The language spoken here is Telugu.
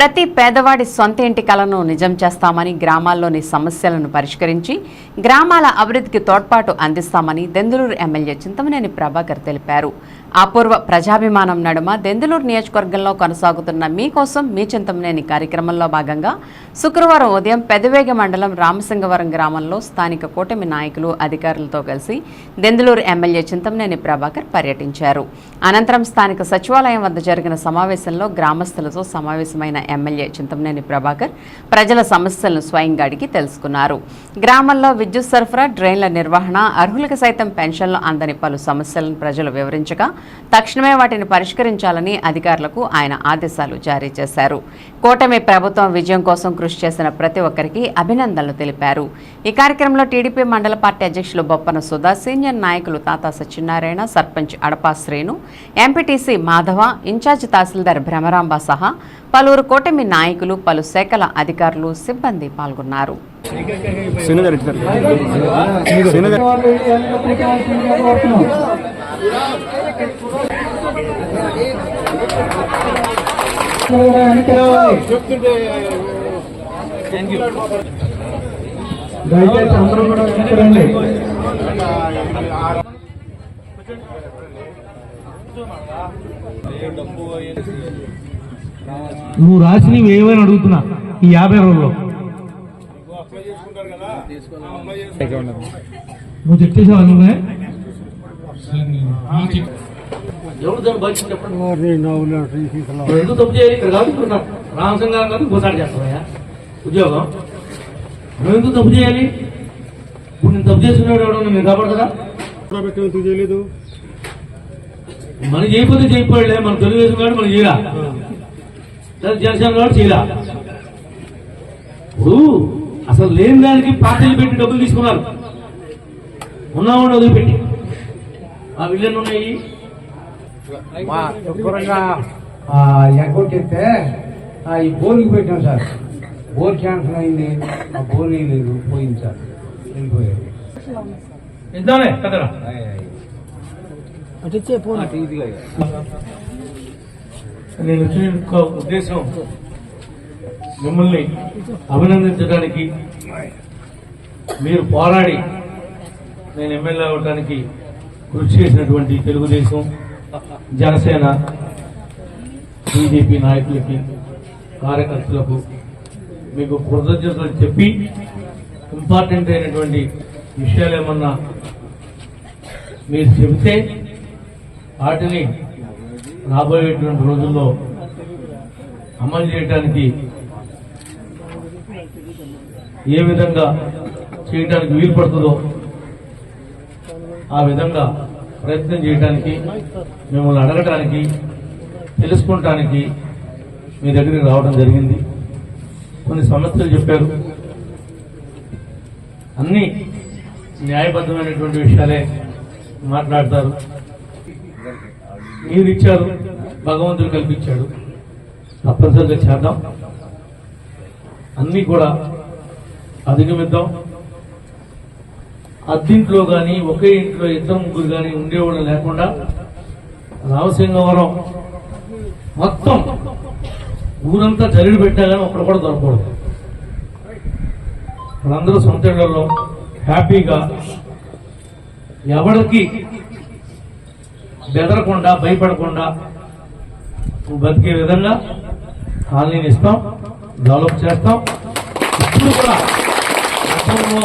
ప్రతి పేదవాడి సొంత ఇంటి కలను నిజం చేస్తామని గ్రామాల్లోని సమస్యలను పరిష్కరించి గ్రామాల అభివృద్ధికి తోడ్పాటు అందిస్తామని దెందులూరు ఎమ్మెల్యే చింతమనేని ప్రభాకర్ తెలిపారు. అపూర్వ ప్రజాభిమానం నడుమ దెందులూరు నియోజకవర్గంలో కొనసాగుతున్న మీకోసం మీ చింతమనేని కార్యక్రమంలో భాగంగా శుక్రవారం ఉదయం పెదవేగ మండలం రామసింగవరం గ్రామంలో స్థానిక కూటమి నాయకులు అధికారులతో కలిసి దెందులూరు ఎమ్మెల్యే చింతమనేని ప్రభాకర్ పర్యటించారు. అనంతరం స్థానిక సచివాలయం వద్ద జరిగిన సమావేశంలో గ్రామస్తులతో సమావేశమైన ఎమ్మెల్యే చింతమనేని ప్రభాకర్ ప్రజల సమస్యలను స్వయంగా అడిగి తెలుసుకున్నారు. గ్రామంలో విద్యుత్ సరఫరా డ్రైన్ల నిర్వహణ అర్హులకు సైతం పెన్షన్లు అందని పలు సమస్యలను ప్రజలు వివరించగా తక్షణమే వాటిని పరిష్కరించాలని అధికారులకు ఆయన ఆదేశాలు జారీ చేశారు. కూటమి ప్రభుత్వం విజయం కోసం కృషి చేసిన ప్రతి ఒక్కరికి అభినందనలు తెలిపారు. ఈ కార్యక్రమంలో టీడీపీ మండల పార్టీ అధ్యక్షులు బొప్పన సుధా సీనియర్ నాయకులు తాతా సత్యనారాయణ సర్పంచ్ అడపా శ్రేణు ఎంపీటీసీ మాధవ ఇన్ఛార్జ్ తహసీల్దార్ భ్రమరాంబ సహా పలువురు కూటమి నాయకులు పలు శాఖల అధికారులు సిబ్బంది పాల్గొన్నారు. దయచేసి అందరూ కూడా వెనకరండి నువ్వు రాసినవి ఏమైనా అడుగుతున్నా? ఈ యాభై రోజుల్లో నువ్వు చెక్ చేసావా నువ్వే ఎవరు దాన్ని బయట చెప్పండి ఎందుకు తప్పు చేయాలి? ఇక్కడ కాదు. రామసింగ్ గారు కాదు ఇంకోసారి చేస్తావయ్యా. ఉద్యోగం. నువ్వు ఎందుకు తప్పు చేయాలి? ఇప్పుడు నేను తప్పు చేసినవాడు ఎవడన్నా కాపాడదా చేయలేదు? మనం చేయకపోతే చేయకపోలే మన తెలుగుదేశం కాదు మనం చేయరా జనసేన కాదు చేయరా ఇప్పుడు అసలు లేని దానికి పార్టీలు పెట్టి డబ్బులు తీసుకున్నారు. ఉన్నామని వదిలిపెట్టి. ఆ విల్లెన్ ఉన్నాయి. ఎగ్గొట్టి చెప్తే ఆ, ఈ బోర్కి పెట్టాం సార్. బోర్ క్యాన్సల్ అయింది. ఆ బోర్ లేదు. పోయింది సార్. వెళ్ళిపోయారు. ఇద్దామే కదరా? నేను వచ్చిన ఉద్దేశం మిమ్మల్ని అభినందించడానికి మీరు పోరాడి నేను ఎమ్మెల్యే అవడానికి కృషి చేసినటువంటి తెలుగుదేశం జనసేన బీజేపీ నాయకులకి కార్యకర్తలకు మీకు కృతజ్ఞతలు చెప్పి ఇంపార్టెంట్ అయినటువంటి విషయాలు ఏమన్నా మీరు చెబితే వాటిని రాబోయేటువంటి రోజుల్లో అమలు చేయడానికి ఏ విధంగా చేయడానికి వీలు పడుతుందో ఆ విధంగా ప్రయత్నం చేయడానికి మిమ్మల్ని అడగటానికి తెలుసుకోవటానికి మీ దగ్గరికి రావడం జరిగింది. కొన్ని సమస్యలు చెప్పారు. అన్నీ న్యాయబద్ధమైనటువంటి విషయాలే మాట్లాడతారు. మీరు ఇచ్చారు భగవంతుడు కల్పించాడు. తప్పనిసరిగా చేద్దాం. అన్నీ కూడా అధిగమిద్దాం. అద్దింట్లో కానీ ఒకే ఇంట్లో ఇద్దరు ముగ్గురు కానీ ఉండేవాళ్ళు లేకుండా రామసింగవరం మొత్తం ఊరంతా జరిగి పెట్టా కానీ ఒక్కడ కూడా దొరకకూడదు. వాళ్ళందరూ సొంత ఇళ్ళలో హ్యాపీగా ఎవరికి బెదరకుండా భయపడకుండా బతికే విధంగా కాలనీని ఇస్తాం డెవలప్ చేస్తాం. ఇప్పుడు కూడా గతంలో